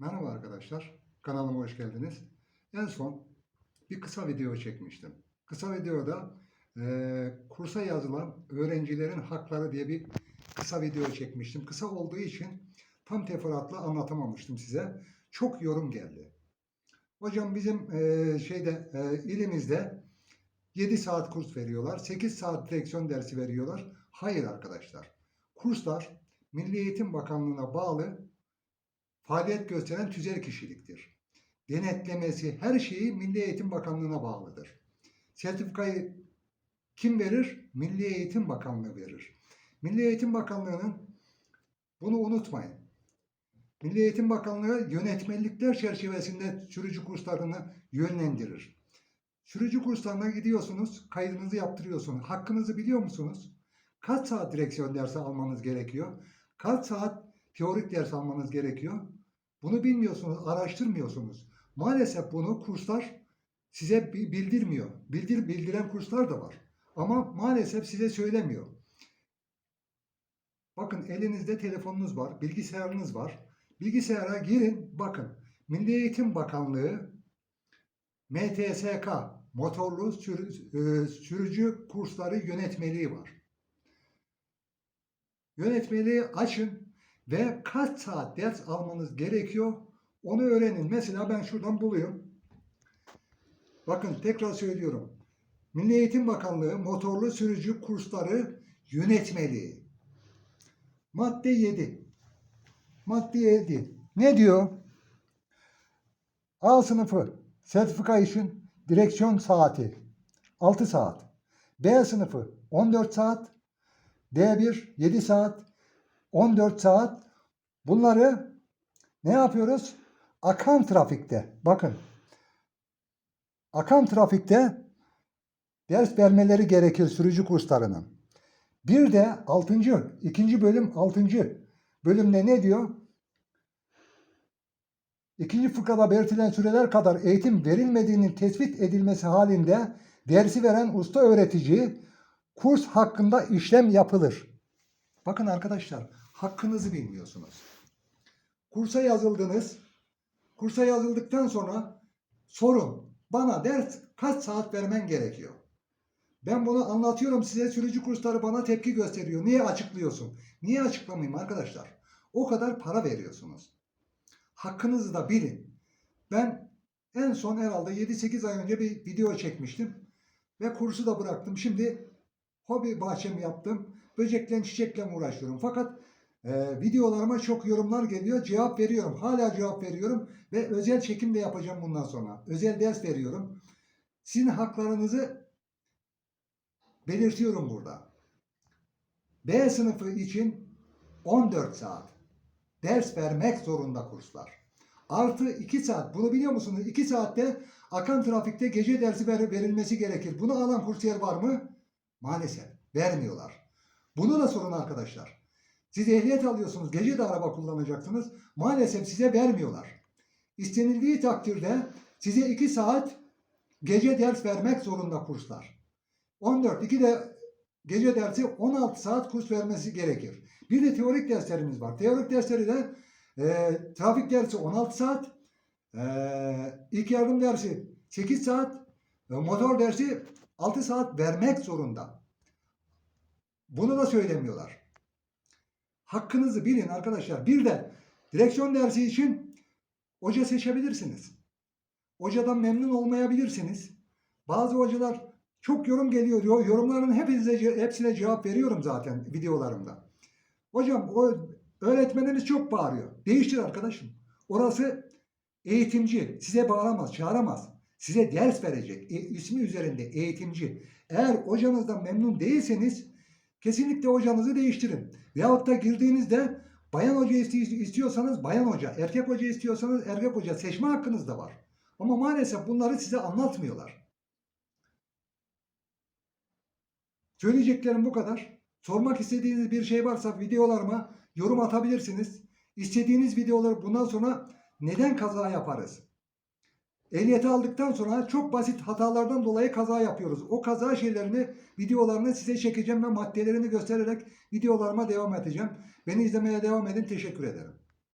Merhaba arkadaşlar, kanalıma hoş geldiniz. En son bir kısa video çekmiştim. Kısa videoda eee, kursa yazılan öğrencilerin hakları diye bir kısa video çekmiştim. Kısa olduğu için tam teferruatlı anlatamamıştım size. Çok yorum geldi. Hocam bizim eee, şeyde eee, ilimizde 7 saat kurs veriyorlar, 8 saat direksiyon dersi veriyorlar. Hayır arkadaşlar. Kurslar Milli Eğitim Bakanlığı'na bağlı faaliyet gösteren tüzel kişiliktir. Denetlemesi, her şeyi Milli Eğitim Bakanlığı'na bağlıdır. Sertifikayı kim verir? Milli Eğitim Bakanlığı verir. Milli Eğitim Bakanlığı'nın bunu unutmayın. Milli Eğitim Bakanlığı yönetmelikler çerçevesinde sürücü kurslarını yönlendirir. Sürücü kurslarına gidiyorsunuz, kaydınızı yaptırıyorsunuz. Hakkınızı biliyor musunuz? Kaç saat direksiyon dersi almanız gerekiyor? Kaç saat teorik ders almanız gerekiyor? Bunu bilmiyorsunuz, araştırmıyorsunuz. Maalesef bunu kurslar size bi- bildirmiyor. Bildir bildiren kurslar da var. Ama maalesef size söylemiyor. Bakın elinizde telefonunuz var, bilgisayarınız var. Bilgisayara girin, bakın. Milli Eğitim Bakanlığı MTSK, Motorlu e, Sürücü Kursları Yönetmeliği var. Yönetmeliği açın ve kaç saat ders almanız gerekiyor onu öğrenin. Mesela ben şuradan buluyorum. Bakın tekrar söylüyorum. Milli Eğitim Bakanlığı Motorlu Sürücü Kursları Yönetmeliği. Madde 7. Madde 7. Ne diyor? A sınıfı sertifika için direksiyon saati 6 saat. B sınıfı 14 saat. D1 7 saat. 14 saat. Bunları ne yapıyoruz? Akan trafikte. Bakın. Akan trafikte ders vermeleri gerekir sürücü kurslarının. Bir de 6. ikinci bölüm 6. bölümde ne diyor? İkinci fıkrada belirtilen süreler kadar eğitim verilmediğinin tespit edilmesi halinde dersi veren usta öğretici kurs hakkında işlem yapılır. Bakın arkadaşlar hakkınızı bilmiyorsunuz. Kursa yazıldınız. Kursa yazıldıktan sonra sorun. Bana ders kaç saat vermen gerekiyor? Ben bunu anlatıyorum size sürücü kursları bana tepki gösteriyor. Niye açıklıyorsun? Niye açıklamayayım arkadaşlar? O kadar para veriyorsunuz. Hakkınızı da bilin. Ben en son herhalde 7-8 ay önce bir video çekmiştim. Ve kursu da bıraktım. Şimdi hobi bahçemi yaptım. Böcekle çiçekle uğraşıyorum. Fakat e, videolarıma çok yorumlar geliyor. Cevap veriyorum. Hala cevap veriyorum. Ve özel çekim de yapacağım bundan sonra. Özel ders veriyorum. Sizin haklarınızı belirtiyorum burada. B sınıfı için 14 saat ders vermek zorunda kurslar. Artı 2 saat. Bunu biliyor musunuz? 2 saatte akan trafikte gece dersi ver- verilmesi gerekir. Bunu alan kursiyer var mı? Maalesef vermiyorlar. Bunu da sorun arkadaşlar. Siz ehliyet alıyorsunuz, gece de araba kullanacaksınız. Maalesef size vermiyorlar. İstenildiği takdirde size 2 saat gece ders vermek zorunda kurslar. 14, 2 de gece dersi 16 saat kurs vermesi gerekir. Bir de teorik derslerimiz var. Teorik dersleri de e, trafik dersi 16 saat, e, ilk yardım dersi 8 saat, e, motor dersi 6 saat vermek zorunda. Bunu da söylemiyorlar. Hakkınızı bilin arkadaşlar. Bir de direksiyon dersi için hoca seçebilirsiniz. Hocadan memnun olmayabilirsiniz. Bazı hocalar çok yorum geliyor. Yo- Yorumların hepinize, hepsine cevap veriyorum zaten videolarımda. Hocam o öğretmenimiz çok bağırıyor. Değiştir arkadaşım. Orası eğitimci. Size bağıramaz, çağıramaz. Size ders verecek. E, ismi üzerinde eğitimci. Eğer hocanızdan memnun değilseniz kesinlikle hocanızı değiştirin. Veyahut da girdiğinizde bayan hoca istiyorsanız bayan hoca, erkek hoca istiyorsanız erkek hoca seçme hakkınız da var. Ama maalesef bunları size anlatmıyorlar. Söyleyeceklerim bu kadar. Sormak istediğiniz bir şey varsa videolarıma yorum atabilirsiniz. İstediğiniz videoları bundan sonra neden kaza yaparız? Ehliyeti aldıktan sonra çok basit hatalardan dolayı kaza yapıyoruz. O kaza şeylerini, videolarını size çekeceğim ve maddelerini göstererek videolarıma devam edeceğim. Beni izlemeye devam edin. Teşekkür ederim.